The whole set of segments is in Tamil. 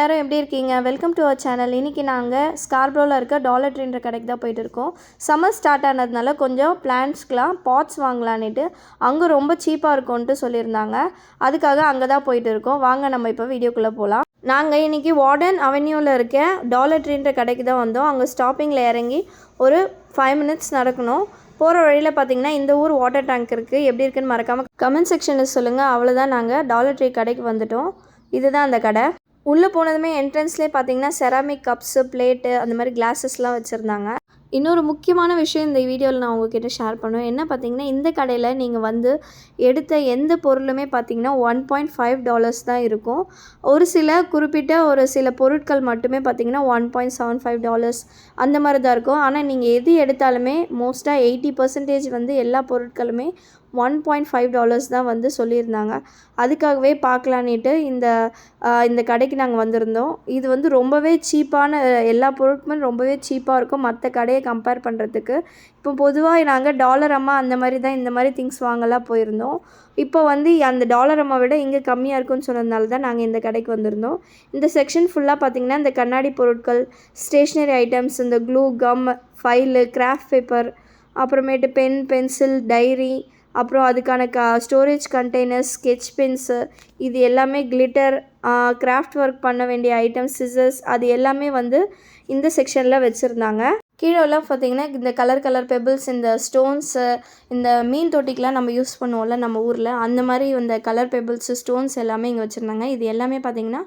எல்லோரும் எப்படி இருக்கீங்க? வெல்கம் டு அவர் சேனல் இன்றைக்கி நாங்கள் ஸ்கார்ப்ரோவில் இருக்க டாலர் ட்ரீன்ற கடைக்கு தான் போயிட்டு இருக்கோம். சம்மர் ஸ்டார்ட் ஆனதுனால கொஞ்சம் பிளான்ட்ஸ்க்கெலாம் பாட்ஸ் வாங்கலான்னுட்டு அங்கே ரொம்ப சீப்பாக இருக்கும்ன்ட்டு சொல்லியிருந்தாங்க. அதுக்காக அங்கே தான் போயிட்டு இருக்கோம். வாங்க நம்ம இப்போ வீடியோக்குள்ளே போகலாம் நாங்கள் இன்றைக்கி வார்டன் அவென்யூவில் இருக்க டாலர் ட்ரீன்ற கடைக்கு தான் வந்தோம். அங்கே ஸ்டாப்பிங்கில் இறங்கி ஒரு ஃபைவ் மினிட்ஸ் நடக்கணும். போகிற வழியில் பார்த்தீங்கன்னா இந்த ஊர் வாட்டர் டேங்க் இருக்குது எப்படி இருக்குன்னு மறக்காமல் கமெண்ட் செக்ஷனில் சொல்லுங்கள் அவ்வளோதான் நாங்கள் டாலர் ட்ரீ கடைக்கு வந்துட்டோம். இதுதான் அந்த கடை. உள்ளே போனதுமே என்ட்ரன்ஸ்லேயே பார்த்தீங்கன்னா செராமிக் கப்ஸு பிளேட்டு அந்த மாதிரி கிளாஸஸ்லாம் வச்சுருந்தாங்க. இன்னொரு முக்கியமான விஷயம் இந்த வீடியோவில் நான் உங்ககிட்ட ஷேர் பண்ணுவேன். என்ன பார்த்தீங்கன்னா இந்த கடையில் நீங்கள் வந்து எடுத்த எந்த பொருளுமே பார்த்தீங்கன்னா ஒன் பாயிண்ட் ஃபைவ் டாலர்ஸ் தான் இருக்கும். ஒரு சில குறிப்பிட்ட ஒரு சில பொருட்கள் மட்டுமே பார்த்தீங்கன்னா one point seven five dollars அந்த மாதிரி தான் இருக்கும். ஆனால் நீங்கள் எது எடுத்தாலுமே மோஸ்ட்டாக எயிட்டி பர்சன்டேஜ் வந்து எல்லா பொருட்களுமே ஒன் பாயிண்ட் ஃபைவ் டாலர்ஸ் தான் வந்து சொல்லியிருந்தாங்க. அதுக்காகவே பார்க்கலான்ட்டு இந்த இந்த கடைக்கு நாங்கள் வந்திருந்தோம். இது வந்து ரொம்பவே சீப்பான எல்லா பொருட்களுமே ரொம்பவே சீப்பாக இருக்கும். மற்ற கடையை கம்பேர் பண்ணுறதுக்கு இப்போ பொதுவாக நாங்கள் டாலர் அம்மா அந்த மாதிரி தான் இந்த மாதிரி திங்ஸ் வாங்கலாம் போயிருந்தோம். இப்போ வந்து அந்த டாலர் அம்மா விட இங்கே கம்மியாக இருக்கும்னு சொன்னதுனால தான் நாங்கள் இந்த கடைக்கு வந்திருந்தோம். இந்த செக்ஷன் ஃபுல்லாக பார்த்திங்கன்னா இந்த கண்ணாடி பொருட்கள் ஸ்டேஷ்னரி ஐட்டம்ஸ் இந்த glue gum file craft paper அப்புறமேட்டு பென் பென்சில் டைரி அப்புறம் அதுக்கான க ஸ்டோரேஜ் கண்டெய்னர்ஸ் ஸ்கெட்ச் பென்ஸு இது எல்லாமே கிளிட்டர் கிராஃப்ட் ஒர்க் பண்ண வேண்டிய ஐட்டம்ஸ் சிசர்ஸ் அது எல்லாமே வந்து இந்த செக்ஷனில் வச்சுருந்தாங்க. கீழெல்லாம் பார்த்தீங்கன்னா இந்த கலர் கலர் பெபிள்ஸ் இந்த ஸ்டோன்ஸு இந்த மீன் தொட்டிக்கெலாம் நம்ம யூஸ் பண்ணுவோம்ல நம்ம ஊரில் அந்த மாதிரி இந்த கலர் பெபிள்ஸு ஸ்டோன்ஸ் எல்லாமே இங்கே வச்சுருந்தாங்க. இது எல்லாமே பார்த்தீங்கன்னா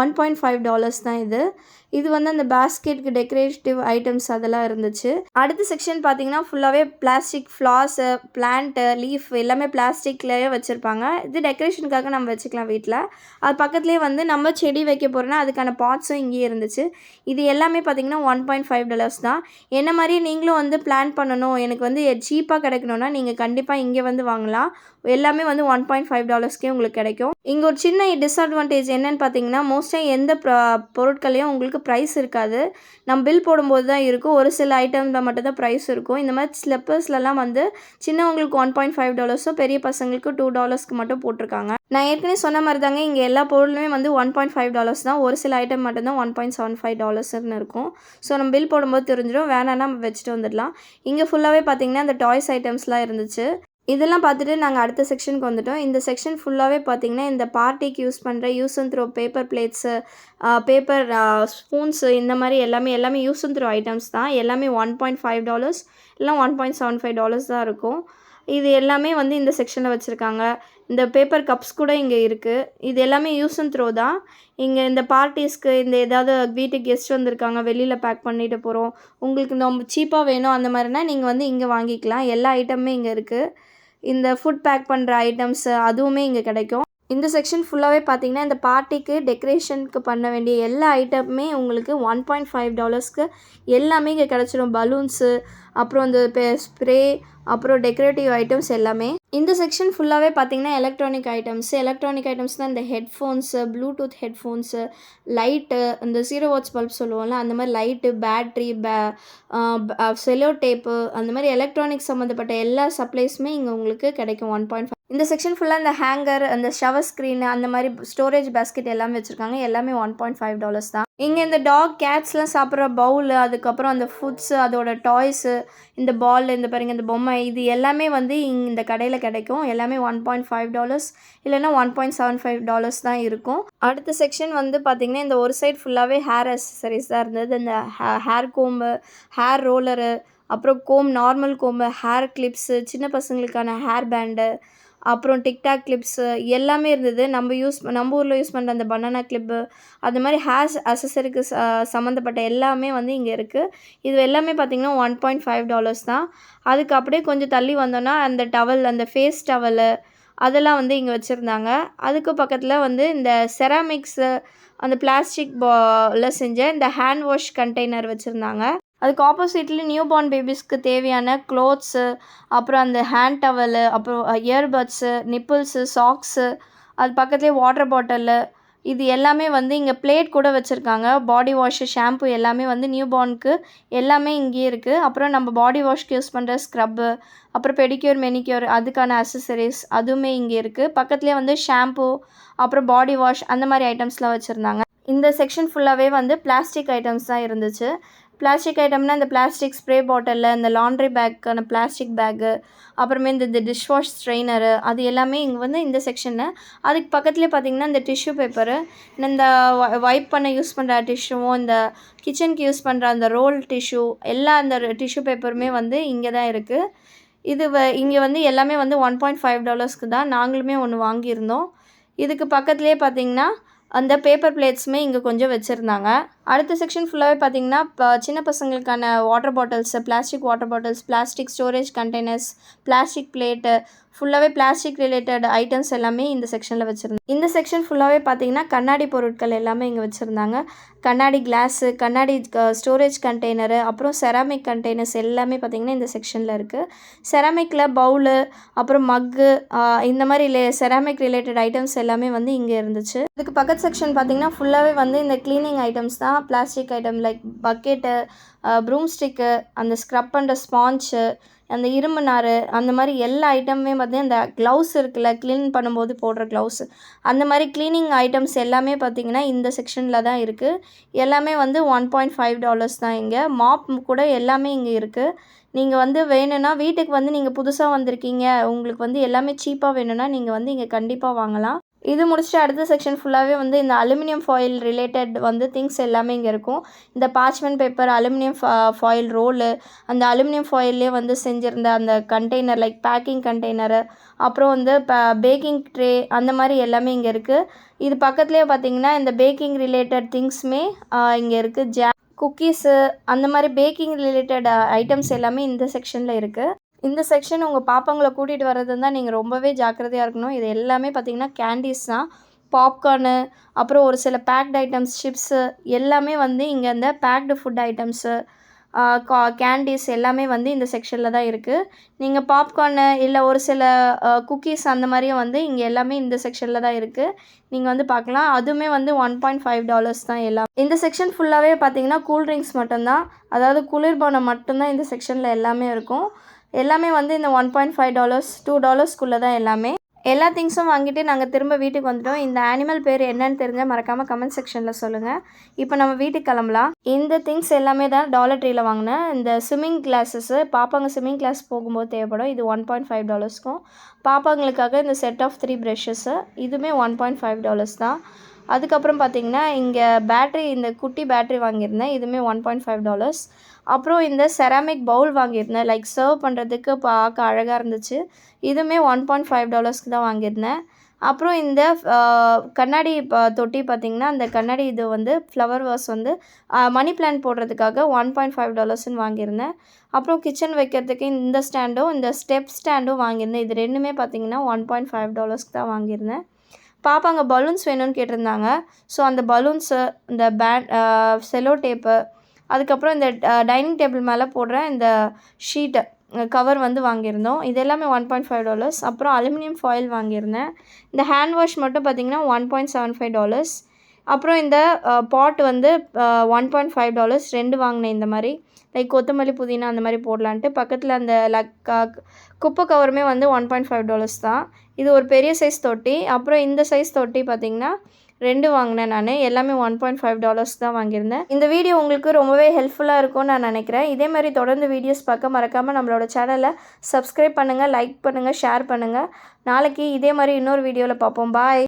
ஒன் பாயிண்ட் ஃபைவ் டாலர்ஸ் தான் இது. இது வந்து அந்த பேஸ்கெட்க்கு டெக்கரேட்டிவ் ஐட்டம்ஸ் அதெல்லாம் இருந்துச்சு. அடுத்த செக்ஷன் பார்த்தீங்கன்னா ஃபுல்லாகவே பிளாஸ்டிக் ஃப்ளாஸு பிளான்ட்டு லீஃப் எல்லாமே பிளாஸ்டிக்லேயே வச்சுருப்பாங்க. இது டெக்கரேஷனுக்காக நம்ம வச்சுக்கலாம் வீட்டில் அது பக்கத்துலேயே வந்து நம்ம செடி வைக்க போகிறோன்னா அதுக்கான பாட்ஸும் இங்கேயே இருந்துச்சு. இது எல்லாமே பார்த்தீங்கன்னா ஒன் பாயிண்ட் ஃபைவ் டாலர்ஸ் தான். என்ன மாதிரி நீங்களும் வந்து பிளான் பண்ணணும் எனக்கு வந்து சீப்பாக கிடைக்கணும்னா நீங்கள் கண்டிப்பாக இங்கே வந்து வாங்கலாம். எல்லாமே வந்து ஒன் பாயிண்ட் ஃபைவ் டாலர்ஸ்க்கே உங்களுக்கு கிடைக்கும். இங்கே ஒரு சின்ன டிஸ்அட்வான்டேஜ் என்னன்னு பார்த்தீங்கன்னா மோஸ்ட்டாக எந்த ப்ரா பொருட்களையும் உங்களுக்கு ப்ரைஸ் இருக்காது. நம்ம பில் போடும்போது தான் இருக்கும். ஒரு சில ஐட்டமில் மட்டும் தான் ப்ரைஸ் இருக்கும். இந்த மாதிரி ஸ்லிப்பர்ஸ்லலாம் வந்து சின்னவங்களுக்கு ஒன் பாயிண்ட் ஃபைவ் டாலர்ஸோ பெரிய பசங்களுக்கு டூ டாலர்ஸ்க்கு மட்டும் போட்டிருக்காங்க. நான் ஏற்கனவே சொன்ன மாதிரி தாங்க இங்கே எல்லா பொருளுமே வந்து ஒன் பாயிண்ட் ஃபைவ் டாலர்ஸ் தான். ஒரு சில ஐட்டம் மட்டும்தான் ஒன் பாயிண்ட் செவன் ஃபைவ் டாலர்ஸ்னு இருக்கும். ஸோ நம்ம பில் போடும்போது தெரிஞ்சிடும். வேணான்னா நம்ம வச்சுட்டு வந்துடலாம். இங்கே ஃபுல்லாகவே பார்த்தீங்கன்னா அந்த டாய்ஸ் ஐட்டம்ஸ்லாம் இருந்துச்சு. இதெல்லாம் பார்த்துட்டு நாங்கள் அடுத்த செக்ஷனுக்கு வந்துட்டோம். இந்த செக்ஷன் ஃபுல்லாகவே பார்த்தீங்கன்னா இந்த பார்ட்டிக்கு யூஸ் பண்ணுற use and throw paper plates paper spoons இந்த மாதிரி எல்லாமே எல்லாமே யூஸ் அண்ட் த்ரோ ஐட்டம்ஸ் தான். எல்லாமே ஒன் பாயிண்ட் ஃபைவ் டாலர்ஸ் இல்லை one point seven five dollars தான் இருக்கும். இது எல்லாமே வந்து இந்த செக்ஷனில் வச்சுருக்காங்க. இந்த பேப்பர் கப்ஸ் கூட இங்கே இருக்குது இது எல்லாமே யூஸ் அண்ட் த்ரோ தான். இங்கே இந்த பார்ட்டிஸ்க்கு இந்த ஏதாவது வீட்டுக்கு கெஸ்ட் வந்திருக்காங்க வெளியில் பேக் பண்ணிட்டு போகிறோம் உங்களுக்கு ரொம்ப சீப்பாக வேணும் அந்த மாதிரினா நீங்கள் வந்து இங்கே வாங்கிக்கலாம். எல்லா ஐட்டமுமே இங்கே இருக்குது இந்த ஃபுட் பேக் பண்ணுற ஐட்டம்ஸ் அதுவுமே இங்கே கிடைக்கும். இந்த செக்ஷன் ஃபுல்லாகவே பார்த்தீங்கன்னா இந்த பார்ட்டிக்கு டெக்கரேஷனுக்கு பண்ண வேண்டிய எல்லா ஐட்டமுமே உங்களுக்கு ஒன் பாயிண்ட் ஃபைவ் டாலர்ஸ்க்கு எல்லாமே இங்கே கிடச்சிடும் பலூன்ஸு அப்புறம் இந்த ஸ்ப்ரே அப்புறம் டெக்கரேட்டிவ் ஐட்டம்ஸ் எல்லாமே. இந்த செக்ஷன் ஃபுல்லாகவே பார்த்தீங்கன்னா எலக்ட்ரானிக் ஐட்டம்ஸ் எலக்ட்ரானிக் ஐட்டம்ஸ் தான் இந்த ஹெட்ஃபோன்ஸு ப்ளூடூத் ஹெட்ஃபோன்ஸு லைட்டு இந்த ஜீரோ வாட்ஸ் பல்ப் சொல்லுவோம்ல அந்த மாதிரி லைட்டு பேட்ரி பே செலோ டேப்பு அந்த மாதிரி எலக்ட்ரானிக்ஸ் சம்மந்தப்பட்ட எல்லா சப்ளைஸுமே இங்கே உங்களுக்கு கிடைக்கும். ஒன் பாயிண்ட் ஃபைவ் இந்த செக்ஷன் ஃபுல்லாக இந்த ஹேங்கர் அந்த ஷவர் ஸ்க்ரீன் அந்த மாதிரி ஸ்டோரேஜ் பேஸ்கெட் எல்லாமே வச்சுருக்காங்க. எல்லாமே ஒன் பாயிண்ட் ஃபைவ் டாலர்ஸ் தான். இங்கே இந்த டாக் கேட்ஸ்லாம் சாப்பிட்ற பவுலு அதுக்கப்புறம் அந்த ஃபுட்ஸு அதோட டாய்ஸு இந்த பால் இந்த பாருங்க இந்த பொம்மை இது எல்லாமே வந்து இந்த கடையில் கிடைக்கும். எல்லாமே ஒன் பாயிண்ட் ஃபைவ் டாலர்ஸ் இல்லைன்னா one point seven five dollars தான் இருக்கும். அடுத்த செக்ஷன் வந்து பார்த்திங்கன்னா இந்த ஒரு சைடு ஃபுல்லாகவே ஹேர் அசசரிஸ் தான் இருந்தது. இந்த ஹேர் கோம்பு ஹேர் ரோலரு அப்புறம் comb normal comb hair clips சின்ன பசங்களுக்கான ஹேர் பேண்டு அப்புறம் டிக்டாக் கிளிப்ஸு எல்லாமே இருந்தது. நம்ம யூஸ் நம்ம ஊரில் யூஸ் பண்ணுற அந்த பனானா கிளிப்பு அது மாதிரி ஹேர் அசசரிக்கு சம்மந்தப்பட்ட எல்லாமே வந்து இங்கே இருக்குது இது எல்லாமே பார்த்திங்கன்னா ஒன் பாயிண்ட் ஃபைவ் டாலர்ஸ் தான். அதுக்கு அப்படியே கொஞ்சம் தள்ளி வந்தோன்னா அந்த டவல் அந்த ஃபேஸ் டவலு அதெல்லாம் வந்து இங்கே வச்சுருந்தாங்க. அதுக்கு பக்கத்தில் வந்து இந்த செராமிக்ஸு அந்த பிளாஸ்டிக் பால செஞ்ச இந்த ஹேண்ட் வாஷ் கண்டெய்னர் வச்சுருந்தாங்க. அதுக்கு ஆப்போசிட்ல நியூ பார்ன் பேபிஸ்க்கு தேவையான க்ளோத்ஸு அப்புறம் அந்த ஹேண்ட் டவலு அப்புறம் இயர்பட்ஸு நிப்பிள்ஸு சாக்ஸு அது பக்கத்துலேயே வாட்டர் பாட்டிலு இது எல்லாமே வந்து இங்கே பிளேட் கூட வச்சுருக்காங்க. பாடி வாஷு ஷாம்பு எல்லாமே வந்து நியூ பார்னுக்கு எல்லாமே இங்கேயே இருக்குது அப்புறம் நம்ம பாடி வாஷ்க்கு யூஸ் பண்ணுற ஸ்க்ரப்பு அப்புறம் பெடிக்யூர் மெனிக்யூர் அதுக்கான அசசரிஸ் அதுவுமே இங்கே இருக்குது பக்கத்துலேயே வந்து ஷாம்பு அப்புறம் பாடி வாஷ் அந்த மாதிரி ஐட்டம்ஸ்லாம் வச்சுருந்தாங்க. இந்த செக்ஷன் ஃபுல்லாகவே வந்து பிளாஸ்டிக் ஐட்டம்ஸ் தான் இருந்துச்சு. பிளாஸ்டிக் ஐட்டம்னா இந்த பிளாஸ்டிக் ஸ்ப்ரே பாட்டிலில் இந்த லாண்ட்ரி பேக்கான பிளாஸ்டிக் பேக்கு அப்புறமே இந்த இந்த டிஷ் வாஷ் ஸ்ட்ரெயினரு அது எல்லாமே இங்கே வந்து இந்த செக்ஷனில் அதுக்கு பக்கத்துலேயே பார்த்தீங்கன்னா இந்த டிஷ்யூ பேப்பரு இந்த வைப் பண்ண யூஸ் பண்ணுற டிஷ்யூவும் இந்த கிச்சனுக்கு யூஸ் பண்ணுற அந்த ரோல் டிஷ்யூ எல்லா அந்த டிஷ்யூ பேப்பருமே வந்து இங்கே தான் இருக்குது இது வ இங்கே வந்து எல்லாமே வந்து ஒன் பாயிண்ட் ஃபைவ் டாலர்ஸ்க்கு தான் நாங்களுமே ஒன்று வாங்கியிருந்தோம். இதுக்கு பக்கத்துலேயே பார்த்தீங்கன்னா அந்த பேப்பர் பிளேட்ஸுமே இங்கே கொஞ்சம் வச்சுருந்தாங்க. அடுத்த செக்ஷன் ஃபுல்லாகவே பார்த்தீங்கன்னா இப்போ சின்ன பசங்களுக்கான water bottles plastic water bottles plastic storage containers plastic plate ஃபுல்லாகவே பிளாஸ்டிக் ரிலேட்டட் ஐட்டம்ஸ் எல்லாமே இந்த செக்ஷனில் வச்சுருந்தாங்க இந்த செக்ஷன் ஃபுல்லாகவே பார்த்தீங்கன்னா கண்ணாடி பொருட்கள் எல்லாமே இங்கே வச்சுருந்தாங்க. கண்ணாடி கிளாஸு கண்ணாடி ஸ்டோரேஜ் கண்டெய்னரு அப்புறம் செராமிக் கண்டெய்னர்ஸ் எல்லாமே பார்த்திங்கன்னா இந்த செக்ஷனில் இருக்குது செராமிக்கில் பவுலு அப்புறம் மக்கு இந்த மாதிரி ரிலே செராமிக் ரிலேட்டட் ஐட்டம்ஸ் எல்லாமே வந்து இங்கே இருந்துச்சு. இதுக்கு பக்கத்து செக்ஷன் பார்த்திங்கன்னா ஃபுல்லாகவே வந்து இந்த க்ளீனிங் ஐட்டம்ஸ் தான் plastic item like bucket broom stick அந்த ஸ்க்ரப் பண்ணுற ஸ்பான்ச்சு அந்த இரும்பு நார் அந்த மாதிரி எல்லா ஐட்டமுமே பார்த்தீங்கன்னா இந்த க்ளவுஸ் இருக்குல்ல க்ளீன் பண்ணும்போது போடுற க்ளவுஸ் அந்த மாதிரி க்ளீனிங் ஐட்டம்ஸ் எல்லாமே பார்த்திங்கன்னா இந்த செக்ஷனில் தான் இருக்குது எல்லாமே வந்து ஒன் பாயிண்ட் ஃபைவ் டாலர்ஸ் தான் இங்கே. மாப் கூட எல்லாமே இங்கே இருக்குது நீங்கள் வந்து வேணும்னா வீட்டுக்கு வந்து நீங்கள் புதுசாக வந்திருக்கீங்க உங்களுக்கு வந்து எல்லாமே சீப்பாக வேணும்னா நீங்கள் வந்து இங்கே கண்டிப்பாக வாங்கலாம். இது முடிச்சுட்டு அடுத்த செக்ஷன் ஃபுல்லாகவே வந்து இந்த அலுமினியம் ஃபாயில் ரிலேட்டட் வந்து திங்ஸ் எல்லாமே இங்கே இருக்கும். இந்த parchment paper aluminium foil roll அந்த அலுமினியம் ஃபாயில்லே வந்து செஞ்சுருந்த அந்த கண்டெய்னர் லைக் பேக்கிங் கண்டெய்னரு அப்புறம் வந்து ப பேக்கிங் ட்ரே அந்த மாதிரி எல்லாமே இங்கே இருக்குது இது பக்கத்துலேயே பார்த்தீங்கன்னா இந்த பேக்கிங் ரிலேட்டட் திங்ஸுமே இங்கே இருக்குது ஜே குக்கீஸு அந்த மாதிரி பேக்கிங் ரிலேட்டட் ஐட்டம்ஸ் எல்லாமே இந்த செக்ஷனில் இருக்குது இந்த செக்ஷன் உங்கள் பாப்பாங்களை கூட்டிகிட்டு வர்றது இருந்தால் நீங்கள் ரொம்பவே ஜாக்கிரதையாக இருக்கணும். இது எல்லாமே பார்த்தீங்கன்னா கேண்டீஸ் தான். பாப்கார்னு அப்புறம் ஒரு சில பேக்டு ஐட்டம்ஸ் சிப்ஸு எல்லாமே வந்து இங்கே இந்த பேக்டு ஃபுட் ஐட்டம்ஸு கா கேண்டீஸ் எல்லாமே வந்து இந்த செக்ஷனில் தான் இருக்குது நீங்கள் பாப்கார்னு இல்லை ஒரு சில குக்கீஸ் அந்த மாதிரியும் வந்து இங்கே எல்லாமே இந்த செக்ஷனில் தான் இருக்குது நீங்கள் வந்து பார்க்கலாம் அதுவுமே வந்து ஒன் பாயிண்ட் ஃபைவ் டாலர்ஸ் தான் எல்லாம். இந்த செக்ஷன் ஃபுல்லாகவே பார்த்தீங்கன்னா கூல்ட்ரிங்க்ஸ் மட்டும்தான். அதாவது குளிர்பானம் மட்டும்தான் இந்த செக்ஷனில் எல்லாமே இருக்கும். எல்லாமே வந்து இந்த one point five dollars two டாலர்ஸ்க்குள்ளே தான் எல்லாமே. எல்லா திங்ஸும் வாங்கிட்டு நாங்கள் திரும்ப வீட்டுக்கு வந்துட்டோம். இந்த அனிமல் பேர் என்னன்னு தெரிஞ்சால் மறக்காமல் கமெண்ட் செக்ஷனில் சொல்லுங்கள் இப்போ நம்ம வீட்டுக்கு கிளம்பலாம். இந்த திங்ஸ் எல்லாமே தான் டாலர் ட்ரீயில் வாங்கினேன். இந்த ஸ்விம்மிங் கிளாஸஸ்ஸு பாப்பாங்க ஸ்விம்மிங் கிளாஸ் போகும்போது தேவைப்படும். இது ஒன் பாயிண்ட் ஃபைவ் டாலர்ஸ்க்கும் பாப்பாங்களுக்காக இந்த செட் ஆஃப் த்ரீ ப்ரெஷ்ஷஸ்ஸு இதுவுமே ஒன் பாயிண்ட் ஃபைவ் டாலர்ஸ் தான். அதுக்கப்புறம் பார்த்தீங்கன்னா இங்கே பேட்ரி இந்த குட்டி பேட்ரி வாங்கியிருந்தேன். இதுவுமே ஒன் பாயிண்ட் ஃபைவ் டாலர்ஸ் அப்புறம் இந்த செராமிக் பவுல் வாங்கியிருந்தேன். லைக் சர்வ் பண்ணுறதுக்கு பார்க்க அழகாக இருந்துச்சு. இதுவுமே ஒன் பாயிண்ட் ஃபைவ் டாலர்ஸ்க்கு தான் வாங்கியிருந்தேன். அப்புறம் இந்த கண்ணாடி தொட்டி பார்த்திங்கன்னா அந்த கண்ணாடி இது வந்து ஃப்ளவர் வாஸ் வந்து மணி பிளான்ட் போடுறதுக்காக ஒன் பாயிண்ட் ஃபைவ் டாலர்ஸ்னு வாங்கியிருந்தேன். அப்புறம் கிச்சன் வைக்கிறதுக்கு இந்த ஸ்டாண்டும் இந்த ஸ்டெப் ஸ்டாண்டும் வாங்கியிருந்தேன். இது ரெண்டுமே பார்த்திங்கன்னா ஒன் பாயிண்ட் ஃபைவ் டாலர்ஸ்க்கு தான் வாங்கியிருந்தேன். பாப்பாங்க பலூன்ஸ் வேணும்னு கேட்டிருந்தாங்க. ஸோ அந்த பலூன்ஸு இந்த பேண்ட் செலோ டேப்பு அதுக்கப்புறம் இந்த டைனிங் டேபிள் மேலே போடுற இந்த ஷீட்டு கவர் வந்து வாங்கியிருந்தோம். இது எல்லாமே ஒன் பாயிண்ட் ஃபைவ் டாலர்ஸ் அப்புறம் அலுமினியம் ஃபாயில் வாங்கியிருந்தேன். இந்த ஹேண்ட் வாஷ் மட்டும் பார்த்திங்கன்னா one point seven five dollars அப்புறம் இந்த பாட் வந்து ஒன் பாயிண்ட் ஃபைவ் டாலர்ஸ் ரெண்டு வாங்கினேன் இந்த மாதிரி. லைக் கொத்தமல்லி புதினா அந்த மாதிரி போடலான்ட்டு பக்கத்தில் அந்த லக்கா குப்பை கவருமே வந்து ஒன் பாயிண்ட் ஃபைவ் டாலர்ஸ் தான். இது ஒரு பெரிய சைஸ் தொட்டி. அப்புறம் இந்த சைஸ் தொட்டி பார்த்திங்கன்னா ரெண்டு வாங்கினேன் நான். எல்லாமே ஒன் பாயிண்ட் ஃபைவ் டாலர்ஸ் தான் வாங்கியிருந்தேன். இந்த வீடியோ உங்களுக்கு ரொம்பவே ஹெல்ப்ஃபுல்லாக இருக்கும்னு நான் நினைக்கிறேன். இதே மாதிரி தொடர்ந்து வீடியோஸ் பார்க்க மறக்காமல் நம்மளோட சேனலை சப்ஸ்கிரைப் பண்ணுங்கள் லைக் பண்ணுங்கள் ஷேர் பண்ணுங்கள் நாளைக்கு இதே மாதிரி இன்னொரு வீடியோவில் பார்ப்போம். பாய்